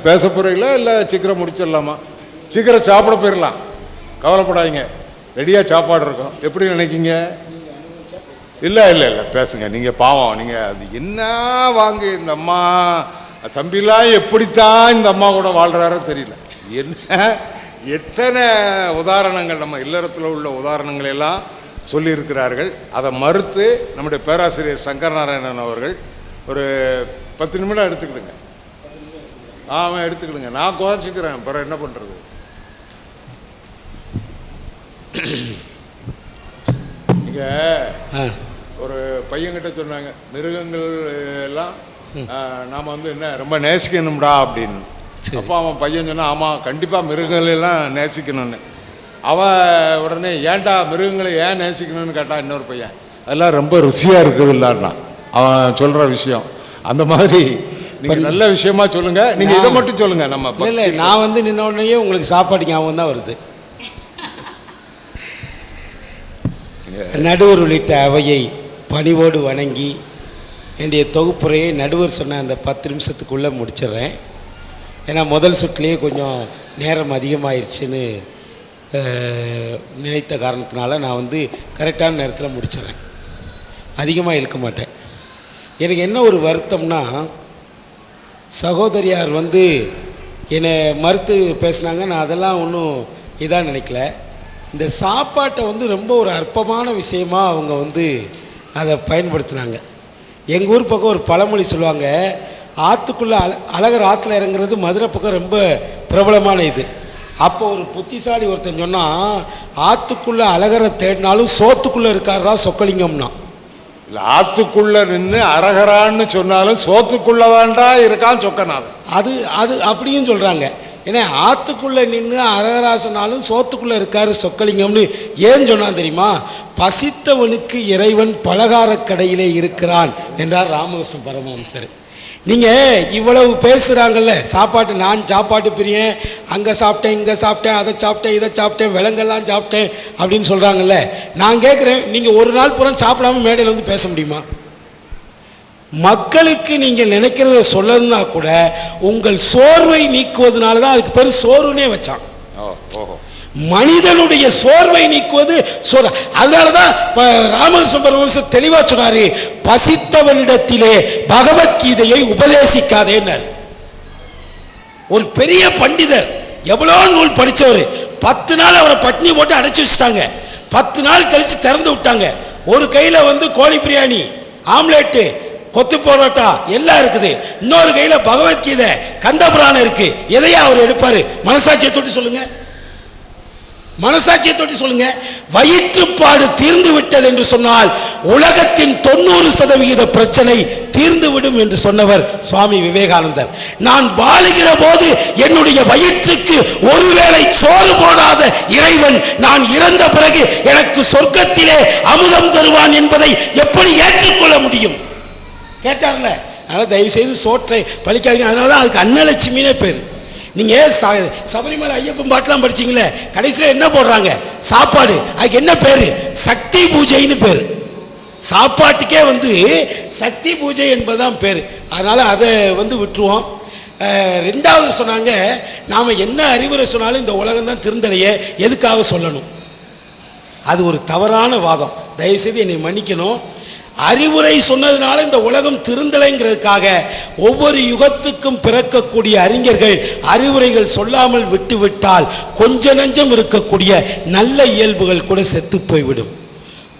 பேச போறீங்களா இல்லை சீக்கிரம் முடிச்சிடலாமா? சீக்கிரம் சாப்பிட போயிடலாம் கவலைப்படாதீங்க. ரெடியாக சாப்பாடு இருக்கும். எப்படி நினைக்கிங்க? இல்லை இல்லை இல்லை. பேசுங்க. நீங்கள் பாவம். நீங்கள் அது என்ன வாங்க இந்த அம்மா? தம்பிலாம் எப்படித்தான் இந்த அம்மா கூட வாழ்கிறாரோ தெரியல. என்ன? எத்தனை உதாரணங்கள் நம்ம இல்லறத்தில் உள்ள உதாரணங்கள் எல்லாம் சொல்லியிருக்கிறார்கள். அதை மறுத்து நம்முடைய பேராசிரியர் சங்கர் நாராயணன் அவர்கள் ஒரு பத்து நிமிடம் எடுத்துக்கிடுங்க. ஆமாம் எடுத்துக்கிடுங்க. நான் குறைச்சிக்கிறேன். அப்புறம் என்ன பண்ணுறது ஆ. ஒரு பையன்கிட்ட சொன்னாங்க மிருகங்கள் எல்லாம் நாம் வந்து என்ன ரொம்ப நேசிக்கணும்டா அப்படின்னு. அப்போ அவன் பையன் சொன்னான் ஆமாம் கண்டிப்பாக மிருகங்கள் எல்லாம் நேசிக்கணும்னு. அவன் உடனே ஏன்டா மிருகங்களை ஏன் நேசிக்கணும்னு கேட்டான் இன்னொரு பையன். அதெல்லாம் ரொம்ப ருசியாக இருக்குது இல்லான்னா அவன் சொல்கிற விஷயம். அந்த மாதிரி நீங்கள் நல்ல விஷயமா சொல்லுங்க. நீங்கள் இதை மட்டும் சொல்லுங்க நம்ம இல்லை நான் வந்து நின்ன உடனேயே உங்களுக்கு சாப்பாடு ஞாபகம் தான் வருது. நடுவர் உள்ளிட்ட அவையை பணிவோடு வணங்கி என்னுடைய தொகுப்புரையை நடுவர் சொன்ன அந்த பத்து நிமிஷத்துக்குள்ளே முடிச்சிடுறேன். ஏன்னா முதல் சுற்றுலேயே கொஞ்சம் நேரம் அதிகமாயிருச்சுன்னு நினைத்த காரணத்தினால நான் வந்து கரெக்டான நேரத்தில் முடிச்சிடுறேன். அதிகமாக இழுக்க மாட்டேன். எனக்கு என்ன ஒரு வருத்தம்னா சகோதரியார் வந்து என்னை மறுத்து பேசுனாங்க. நான் அதெல்லாம் ஒன்றும் இதாக நினைக்கல. இந்த சாப்பாட்டை வந்து ரொம்ப ஒரு அற்பமான விஷயமா அவங்க வந்து அதை பயன்படுத்தினாங்க. எங்கள் ஊர் பக்கம் ஒரு பழமொழி சொல்லுவாங்க ஆற்றுக்குள்ளே அல அழகர் ஆற்றுல இறங்குறது மதுரை பக்கம் ரொம்ப பிரபலமான இது. அப்போ ஒரு புத்திசாலி ஒருத்தன் சொன்னால் ஆற்றுக்குள்ளே அழகரை தேடினாலும் சோத்துக்குள்ளே இருக்காரா சொக்கலிங்கம்னா. இல்லை ஆத்துக்குள்ள நின்று அரகரான்னு சொன்னாலும் சோத்துக்குள்ளதான்டா இருக்கான் சொக்கநாதன். அது அது அப்படியும் சொல்கிறாங்க ஏன்னா ஆற்றுக்குள்ளே நின்று அரகரா சொன்னாலும் சோத்துக்குள்ளே இருக்காரு சொக்கலிங்கம்னு ஏன் சொன்னான் தெரியுமா? பசித்தவனுக்கு இறைவன் பலகாரக் கடையிலே இருக்கிறான் என்றார் ராமகிருஷ்ண பரமஹம்சர். நீங்கள் இவ்வளவு பேசுகிறாங்கல்ல சாப்பாட்டு நான் சாப்பாட்டு பிரியன் அங்கே சாப்பிட்டேன் இங்கே சாப்பிட்டேன் அதை சாப்பிட்டேன் இதை சாப்பிட்டேன் விலங்கெல்லாம் சாப்பிட்டேன் அப்படின்னு சொல்கிறாங்கல்ல நான் கேட்குறேன் நீங்கள் ஒரு நாள் பூரா சாப்பிடாம மேடையில் வந்து பேச முடியுமா? மக்களுக்கு நீங்கள் நினைக்கிறத சொல்லணும்னா கூட உங்கள் சோர்வை நீக்குவதனால தான் அதுக்கு பேர் சோர்வுனே வச்சான் ஓ ஓஹோ. மனிதனுடைய சோர்வை நீக்குவது சோர் அதனால தான் இப்ப தெளிவாக சொன்னாரு பசித்தவனிடத்திலே பகவத்கீதையை உபதேசிக்காதேன்னார். ஒரு பெரிய பண்டிதர் எவ்வளோ நூல் படித்தவர் பத்து நாள் அவரை பட்னி போட்டு அடைச்சி வச்சுட்டாங்க. பத்து நாள் கழித்து திறந்து விட்டாங்க. ஒரு கையில் வந்து கோழி பிரியாணி ஆம்லேட்டு கொத்து பரோட்டா எல்லாம் இருக்குது. இன்னொரு கையில் பகவத்கீதை கந்த புராணம் இருக்குது எதையா அவர் எடுப்பார்? மனசாட்சியை தொட்டு சொல்லுங்கள் மனசாட்சியை தொட்டு சொல்லுங்க. வயிற்றுப்பாடு தீர்ந்து விட்டது என்று சொன்னால் உலகத்தின் தொண்ணூறு சதவிகித பிரச்சனை தீர்ந்து விடும் என்று சொன்னவர் சுவாமி விவேகானந்தர். நான் வாழுகிற போது என்னுடைய வயிற்றுக்கு ஒருவேளை சோறு போடாத இறைவன் நான் இறந்த பிறகு எனக்கு சொர்க்கத்திலே அமுதம் தருவான் என்பதை எப்படி ஏற்றுக்கொள்ள முடியும்? கேட்டார்ல. அதனால் தயவு செய்து சோற்றை பழிக்காதீங்க. அதனால தான் அதுக்கு அன்னலட்சுமினே பேர். நீங்கள் ச சபரிமலை ஐயப்பன் பாட்டெலாம் படிச்சீங்களே? கடைசியில் என்ன போடுறாங்க? சாப்பாடு. அதுக்கு என்ன பேர்? சக்தி பூஜைன்னு பேர். சாப்பாட்டுக்கே வந்து சக்தி பூஜை என்பதுதான் பேர். அதனால் அதை வந்து விட்டுருவோம். ரெண்டாவது சொன்னாங்க நாம் என்ன அறிவுரை சொன்னாலும் இந்த உலகம் தான் திருந்தலையே. எதுக்காக சொல்லணும்? அது ஒரு தவறான வாதம். தயவுசெய்து என்னை மன்னிக்கணும். அறிவுரை சொன்னதுனால இந்த உலகம் திருந்தலைங்கிறதுக்காக ஒவ்வொரு யுகத்துக்கும் பிறக்கக்கூடிய அறிஞர்கள் அறிவுரைகள் சொல்லாமல் விட்டுவிட்டால் கொஞ்ச நஞ்சம் இருக்கக்கூடிய நல்ல இயல்புகள் கூட செத்து போய்விடும்.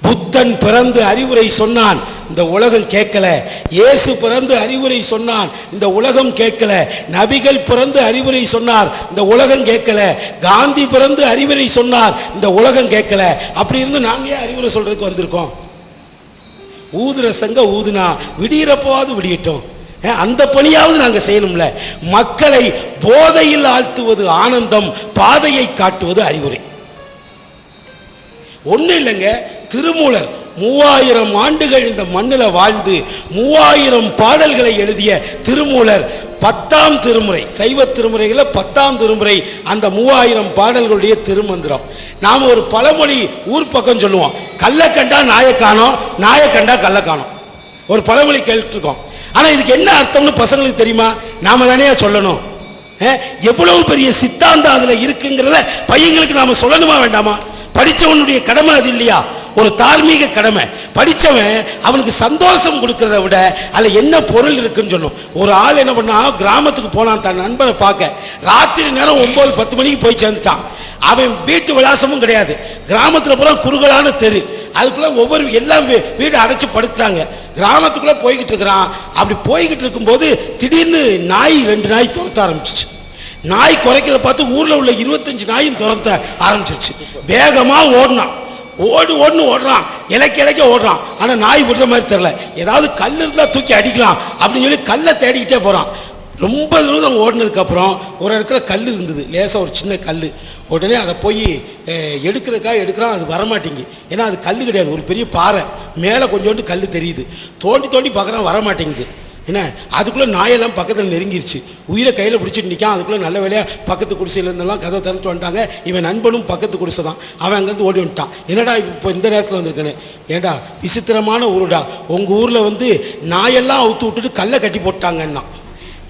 புத்தன் பிறந்து அறிவுரை சொன்னான் இந்த உலகம் கேட்கல. இயேசு பிறந்து அறிவுரை சொன்னான் இந்த உலகம் கேட்கல. நபிகள் பிறந்து அறிவுரை சொன்னார் இந்த உலகம் கேட்கல. காந்தி பிறந்து அறிவுரை சொன்னார் இந்த உலகம் கேட்கல. அப்படி இருந்து நாங்கள் ஏன் அறிவுரை சொல்றதுக்கு வந்திருக்கோம்? ஊதுற சங்க ஊதுனா விடியிறப்போவாது விடியட்டும். அந்த பணியாவது நாங்கள் செய்யணும்ல. மக்களை போதையில் ஆழ்த்துவது ஆனந்தம் பாதையை காட்டுவது அறிவுரை. ஒன்றும் இல்லைங்க திருமூலர் மூவாயிரம் ஆண்டுகள் இந்த மண்ணில் வாழ்ந்து மூவாயிரம் பாடல்களை எழுதிய திருமூலர். பத்தாம் திருமுறை சைவ திருமுறைகளில் பத்தாம் திருமுறை அந்த மூவாயிரம் பாடல்களுடைய திருமந்திரம். நாம் ஒரு பழமொழி ஊர் பக்கம் சொல்லுவோம். கள்ள கண்டா நாயை காணோம் நாயை ஒரு பழமொழி கேட்டுருக்கோம் ஆனால் இதுக்கு என்ன அர்த்தம்னு பசங்களுக்கு தெரியுமா? நாம தானே சொல்லணும். எவ்வளவு பெரிய சித்தாந்தம் அதில் இருக்குங்கிறத பையங்களுக்கு நாம சொல்லணுமா வேண்டாமா? படிச்சவனுடைய கடமை அது இல்லையா? ஒரு தார்மீக கடமை. படிச்சவன் அவனுக்கு சந்தோஷம் கொடுக்கறத விட அதில் என்ன பொருள் இருக்குன்னு சொல்லும். ஒரு ஆள் என்ன பண்ணா கிராமத்துக்கு போனான் தன் நண்பனை பார்க்க. ராத்திரி நேரம் ஒம்பது பத்து மணிக்கு போய் சேர்ந்துட்டான். அவன் வீட்டு விலாசமும் கிடையாது. கிராமத்தில் பூரா குறுகலான தெரு. அதுக்குள்ள ஒவ்வொரு எல்லாம் வீடு அடைச்சி படுத்துறாங்க. கிராமத்துக்குள்ளே போய்கிட்டு இருக்கிறான். அப்படி போய்கிட்டு இருக்கும்போது திடீர்னு நாய் ரெண்டு நாய் துரத்த ஆரம்பிச்சிச்சு. நாய் குறைக்கிறத பார்த்து ஊரில் உள்ள இருபத்தஞ்சு நாயும் துரத்த ஆரம்பிச்சிருச்சு. வேகமாக ஓடினான். ஓடு ஓடுன்னு ஓடுறான். இலக்க இலைக்க ஓடுறான். ஆனால் நாய் விடுற மாதிரி தெரில ஏதாவது கல் இருந்தால் தூக்கி அடிக்கலாம் அப்படின்னு சொல்லி கல்லை தேடிக்கிட்டே போகிறான் ரொம்ப தூரம் ஓடினதுக்கப்புறம் ஒரு இடத்துல கல் இருந்தது. லேசாக ஒரு சின்ன கல் உடனே அதை போய் எடுக்கிறதுக்காக எடுக்கிறான். அது வரமாட்டேங்கி ஏன்னா அது கல் கிடையாது. ஒரு பெரிய பாறை. மேலே கொஞ்சோண்டு கல் தெரியுது. தோண்டி தோண்டி பார்க்குறான் வரமாட்டேங்குது. என்ன? அதுக்குள்ளே நாயெல்லாம் பக்கத்தில் நெருங்கிருச்சு. உயிரை கையில் பிடிச்சிட்டு நிற்கான் அதுக்குள்ளே நல்ல வேலையாக பக்கத்து குடிசையிலேருந்தெல்லாம் கதை திறந்துட்டு வந்துட்டாங்க. இவன் நண்பனும் பக்கத்து குடிசை தான் அவன் அங்கேருந்து ஓடி வந்துட்டான். என்னடா இப்போ இந்த நேரத்தில் வந்திருக்கேன்னு? ஏண்டா விசித்திரமான ஊருடா. உங்கள் ஊரில் வந்து நாயெல்லாம் அவுத்து விட்டுட்டு கல்லை கட்டி போட்டாங்கன்னா.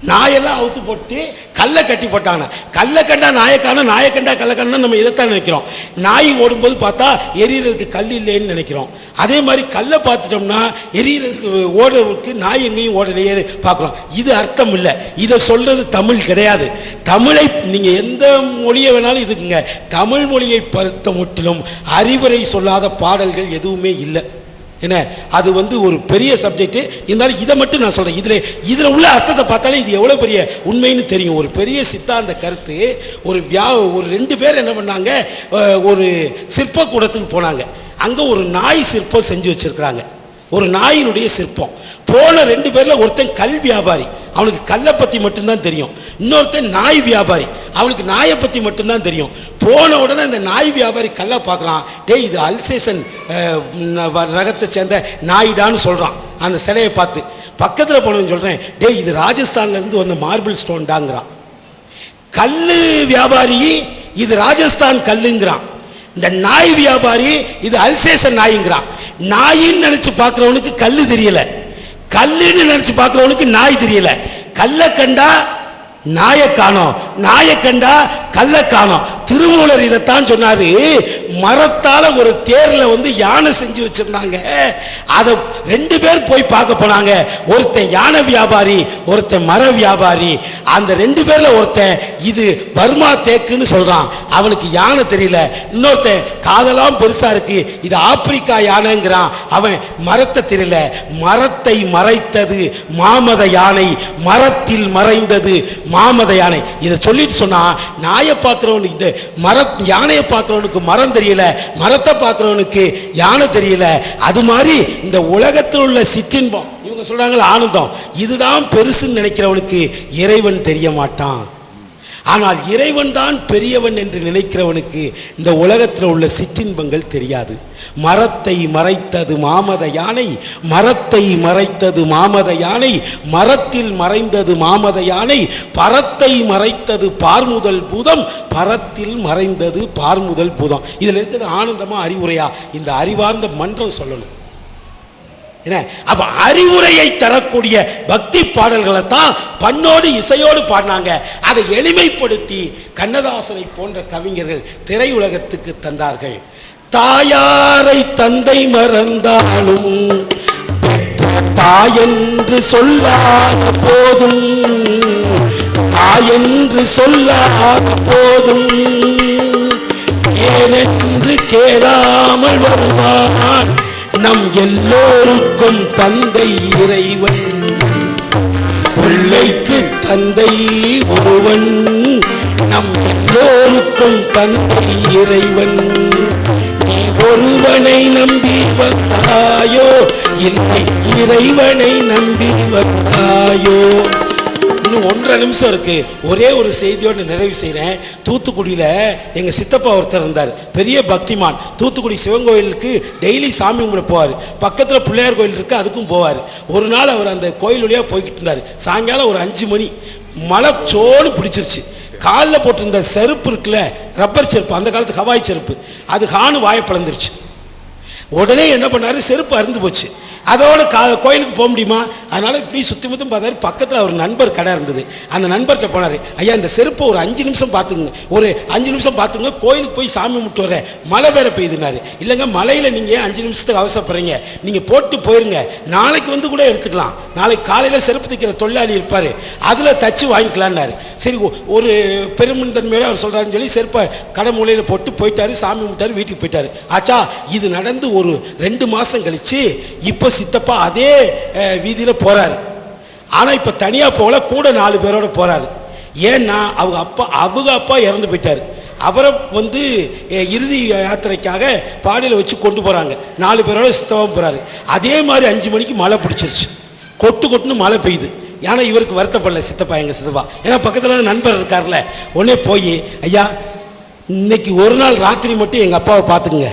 நாயெல்லாம் அவுத்து போட்டு கல்லை கட்டி போட்டாங்க. கல்லை கண்டா நாயக்கான நாயை கண்டா கல்லை கண்டா நம்ம இதைத்தான் நினைக்கிறோம். நாய் ஓடும்போது பார்த்தா எரியறதுக்கு கல் இல்லைன்னு நினைக்கிறோம். அதே மாதிரி கல்லை பார்த்துட்டோம்னா எரியறதுக்கு ஓடுறதுக்கு நாய் எங்கேயும் ஓடலையே பார்க்குறோம். இது அர்த்தம் இல்லை. இதை சொல்றது தமிழ் கிடையாது. தமிழை நீங்கள் எந்த மொழியை வேணாலும் இதுக்குங்க. தமிழ் மொழியை பொறுத்த முற்றிலும் அறிவுரை சொல்லாத பாடல்கள் எதுவுமே இல்லை. என்ன? அது வந்து ஒரு பெரிய சப்ஜெக்ட் இருந்தாலும் இதை மட்டும் நான் சொல்கிறேன் இதில் இதில் உள்ள அர்த்தத்தை பார்த்தாலே இது எவ்வளோ பெரிய உண்மைன்னு தெரியும். ஒரு பெரிய சித்தாந்த கருத்து ஒரு வியா ஒரு ரெண்டு பேர் என்ன பண்ணாங்க? ஒரு சிற்பக்கூடத்துக்கு போனாங்க. அங்கே ஒரு நாய் சிற்பம் செஞ்சு வச்சுருக்குறாங்க. ஒரு நாயினுடைய சிற்பம். போன ரெண்டு பேரில் ஒருத்தன் கல் வியாபாரி. அவனுக்கு கல்லை பற்றி மட்டும்தான் தெரியும். இன்னொருத்தன் நாய் வியாபாரி. அவனுக்கு நாயை பற்றி மட்டும்தான் தெரியும். போன உடனே அந்த நாய் வியாபாரி கல்லை பார்க்குறான். டேய் இது அல்சேசன் வ- ரகத்தை சேர்ந்த நாயிடான்னு சொல்கிறான் அந்த சிலையை பார்த்து பக்கத்தில் போனவன் சொல்கிறேன் டேய் இது ராஜஸ்தான்லேருந்து வந்த மார்பிள் ஸ்டோன்டாங்கிறான். கல் வியாபாரி இது ராஜஸ்தான் கல்லுங்கிறான். இந்த நாய் வியாபாரி இது அல்சேசன் நாய்ங்கிறான். நாயின்னு நினைச்சு பார்க்குறவனுக்கு கல் தெரியல. கல்லுன்னு நினைச்சு பார்க்குறவனுக்கு நாய் தெரியல. கல்லை கண்டா நாயை காணோம். நாயை கண்டா கல்லை காணோம். திருமூலர் இதைத்தான் சொன்னாரு. மரத்தால் ஒரு தேரில் வந்து யானை செஞ்சு வச்சிருந்தாங்க. அதை ரெண்டு பேர் போய் பார்க்க போனாங்க. ஒருத்தன் யானை வியாபாரி ஒருத்தன் மர வியாபாரி. அந்த ரெண்டு பேரில் ஒருத்தன் இது பர்மா தேக்குன்னு சொல்கிறான் அவனுக்கு யானை தெரியல. இன்னொருத்தன் காதலாம் பெருசாக இருக்கு. இது ஆப்பிரிக்கா யானைங்கிறான். அவன் மரத்தை தெரியல. மரத்தை மறைத்தது மாமத யானை. மரத்தில் மறைந்தது மாமத யானை. இதை சொல்லிட்டு சொன்னால் நாயை பாத்திரம் இந்த மர யானையை பார்க்குறவனுக்கு மரம் தெரியல மரத்தை பார்க்குறவனுக்கு யானை தெரியல. அது மாதிரி இந்த உலகத்தில் உள்ள சிற்றின்பம் இவங்க சொல்றாங்களே ஆனந்தம். இதுதான் பெருசுன்னு நினைக்கிறவனுக்கு இறைவன் தெரிய மாட்டான். ஆனால் இறைவன் தான் பெரியவன் என்று நினைக்கிறவனுக்கு இந்த உலகத்தில் உள்ள சிற்றின்பங்கள் தெரியாது. மரத்தை மறைத்தது மாமத யானை மரத்தை மறைத்தது மாமத யானை மரத்தில் மறைந்தது மாமத யானை பரத்தை மறைத்தது பார்முதல் பூதம் பரத்தில் மறைந்தது பார்முதல் பூதம். இதில் இருக்கிறது ஆனந்தமாக அறிவுரையா? இந்த அறிவார்ந்த மன்றம் சொல்லணும். என்ன? அப்ப அறிவுரையை தரக்கூடிய பக்தி பாடல்களை தான் பண்ணோடு இசையோடு பாடினாங்க. அதை எளிமைப்படுத்தி கண்ணதாசனை போன்ற கவிஞர்கள் திரையுலகத்துக்கு தந்தார்கள். தாயாரை தந்தை மறந்தாலும் தாயென்று சொல்லாத போதும் தாயென்று சொல்லாத போதும் ஏனென்று கேளாமல் வருவான். நம் எல்லோருக்கும் தந்தை இறைவன். பிள்ளைக்கு தந்தை ஒருவன். நம் எல்லோருக்கும் தந்தை இறைவன். நீ ஒருவனை நம்பி வந்தாயோ இல்லை இறைவனை நம்பி வந்தாயோ. இன்னும் ஒன்றரை நிமிஷம் இருக்குது ஒரே ஒரு செய்தியோடு நிறைவு செய்கிறேன் தூத்துக்குடியில் எங்கள் சித்தப்பா ஒருத்தர் இருந்தார். பெரிய பக்திமான். தூத்துக்குடி சிவன் கோயிலுக்கு டெய்லி சாமி கும்பிட போவார். பக்கத்தில் பிள்ளையார் கோயில் இருக்குது அதுக்கும் போவார். ஒரு நாள் அவர் அந்த கோயில் வழியாக போய்கிட்டு இருந்தார். சாயங்காலம் ஒரு அஞ்சு மணி. மழை சோன்னு பிடிச்சிருச்சு. காலில் போட்டிருந்த செருப்பு இருக்குல்ல ரப்பர் செருப்பு அந்த காலத்து ஹவாய் செருப்பு. அது ஹானு வாயை பிளந்துருச்சு. உடனே என்ன பண்ணாரு? செருப்பு அருந்து போச்சு. அதோடு கா கோயிலுக்கு போக முடியுமா? அதனால் இப்படி சுற்றி முற்றும் பார்த்தாரு. பக்கத்தில் ஒரு நண்பர் கடை இருந்தது. அந்த நண்பர்கிட்ட போனார் ஐயா இந்த செருப்பை ஒரு அஞ்சு நிமிஷம் பார்த்துங்க. ஒரு அஞ்சு நிமிஷம் பார்த்துங்க. கோயிலுக்கு போய் சாமி முட்டு வர மழை வேற பெய்துனாரு இல்லைங்க மழையில் நீங்கள் அஞ்சு நிமிஷத்துக்கு அவசரப்படுறீங்க? நீங்கள் போட்டு போயிருங்க. நாளைக்கு வந்து கூட எடுத்துக்கலாம். நாளைக்கு காலையில் செருப்பு தைக்கிற தொழிலாளி இருப்பார். அதில் தச்சு வாங்கிக்கலான்னாரு. சரி ஒரு பெருமந்தன்மையோட அவர் சொல்கிறாருன்னு சொல்லி செருப்பை கடை மூலையில் போட்டு போயிட்டாரு. சாமி முட்டார் வீட்டுக்கு போயிட்டாரு. ஆச்சா இது நடந்து ஒரு ரெண்டு மாதம் கழித்து இப்போ சித்தப்பா அதே வீதியில் போகிறாரு ஆனால் இப்போ தனியாக போகல கூட நாலு பேரோட போகிறாரு ஏன்னா அவங்க அப்பா அவங்க அப்பா இறந்து போயிட்டார். அவரை வந்து இறுதி யாத்திரைக்காக பாடியில் வச்சு கொண்டு போகிறாங்க நாலு பேரோட சித்தமாக போகிறாரு அதே மாதிரி அஞ்சு மணிக்கு மழை பிடிச்சிருச்சு. கொட்டு கொட்டுன்னு மழை பெய்யுது. ஏன்னா இவருக்கு வருத்தப்படல சித்தப்பா எங்கள் சித்தப்பா. ஏன்னா பக்கத்தில் நண்பர் இருக்கார்ல. உடனே போய் ஐயா இன்னைக்கு ஒரு நாள் ராத்திரி மட்டும் எங்கள் அப்பாவை பார்த்துக்குங்க.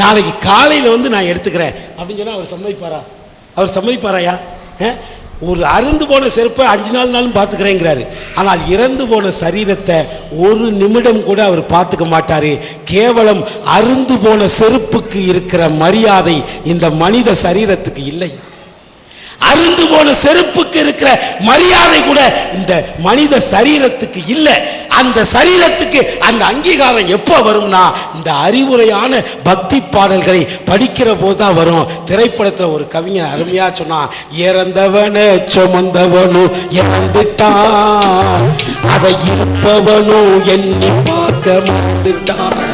நாளைக்கு காலையில் வந்து நான் எடுத்துக்கிறேன். அப்படின்னு சொன்னால் அவர் சம்மதிப்பாரா? அவர் சம்மதிப்பாராயா? ஒரு அருந்து போன செருப்பை அஞ்சு நாள் நாளும் பார்த்துக்கிறேங்கிறாரு. ஆனால் இறந்து போன சரீரத்தை ஒரு நிமிடம் கூட அவர் பார்த்துக்க மாட்டார். கேவலம் அருந்து போன செருப்புக்கு இருக்கிற மரியாதை இந்த மனித சரீரத்துக்கு இல்லை. அருந்து போன செருப்புக்கு இருக்கிற மரியாதை கூட இந்த மனித சரீரத்துக்கு இல்லை. அந்த சரீரத்துக்கு அந்த அங்கீகாரம் எப்போ வரும்னா இந்த அறிவுரையான பக்தி பாடல்களை படிக்கிற போது தான் வரும். திரைப்படத்தில் ஒரு கவிஞன் அருமையா சொன்னான் இறந்தவனு சுமந்தவனும் இறந்துட்டான் அதை இருப்பவனும் எண்ணி பார்க்க மறந்துட்டான்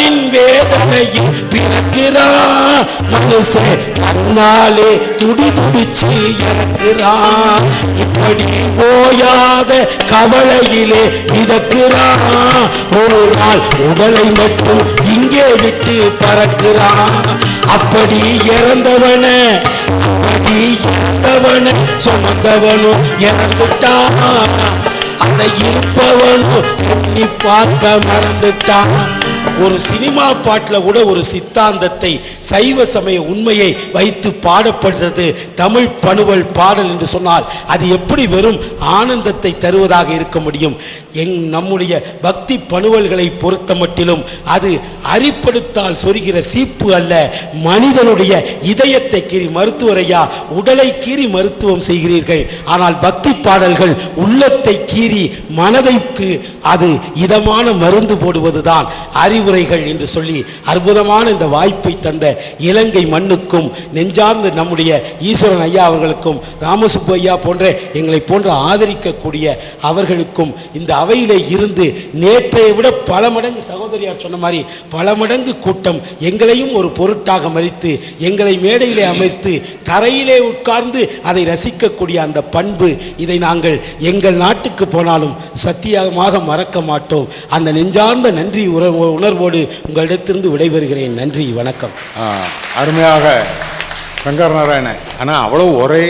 தாயாரின் வேதனையில் பிறக்கிறான் மனுஷன் தன்னாலே துடி துடிச்சு இறக்கிறான் இப்படி ஓயாத கவலையிலே மிதக்கிறான் ஒரு நாள் உடலை மட்டும் இங்கே விட்டு பறக்கிறான் அப்படி இறந்தவன அப்படி இறந்தவன சுமந்தவனும் இறந்துட்டான் அதை இருப்பவனும் எண்ணி பார்க்க மறந்துட்டான் ஒரு சினிமா பாட்டில் கூட ஒரு சித்தாந்தத்தை சைவ சமய உண்மையை வைத்து பாடப்படுறது தமிழ் பணுவல் பாடல் என்று சொன்னால் அது எப்படி வெறும் ஆனந்தத்தை தருவதாக இருக்க முடியும்? எங் நம்முடைய பக்தி பணுவல்களை பொறுத்த மட்டிலும் அது அரிப்படுத்தால் சொருகிற சீப்பு அல்ல. மனிதனுடைய இதயத்தை கீறி மருத்துவரையா உடலை கீறி மருத்துவம் செய்கிறீர்கள். ஆனால் பக்தி பாடல்கள் உள்ளத்தை கீறி மனதைக்கு அது இதமான மருந்து போடுவதுதான் அறிவுரைகள் என்று சொல்லி அற்புதமான இந்த வாய்ப்பை தந்த இலங்கை மண்ணுக்கும் நெஞ்சார்ந்த நம்முடைய ஈஸ்வரன் ஐயா அவர்களுக்கும் ராமசுப்பு ஐயா போன்ற எங்களை போன்ற ஆதரிக்கக்கூடிய அவர்களுக்கும் இந்த அவையில் இருந்து நேற்றை விட பல மடங்கு சகோதரியார் சொன்ன மாதிரி பல மடங்கு கூட்டம் எங்களையும் ஒரு பொருட்டாக மறித்து எங்களை மேடையிலே அமைத்து தரையிலே உட்கார்ந்து அதை ரசிக்கக்கூடிய அந்த பண்பு இதை நாங்கள் எங்கள் நாட்டுக்கு போனாலும் சத்தியமாக மறக்க மாட்டோம். அந்த நெஞ்சார்ந்த நன்றி உற- உணர்வோடு உங்களிடத்திலிருந்து விடைபெறுகிறேன். நன்றி வணக்கம். அருமையாக. சங்கர் நாராயணன் ஆனால் அவ்வளோ ஒரே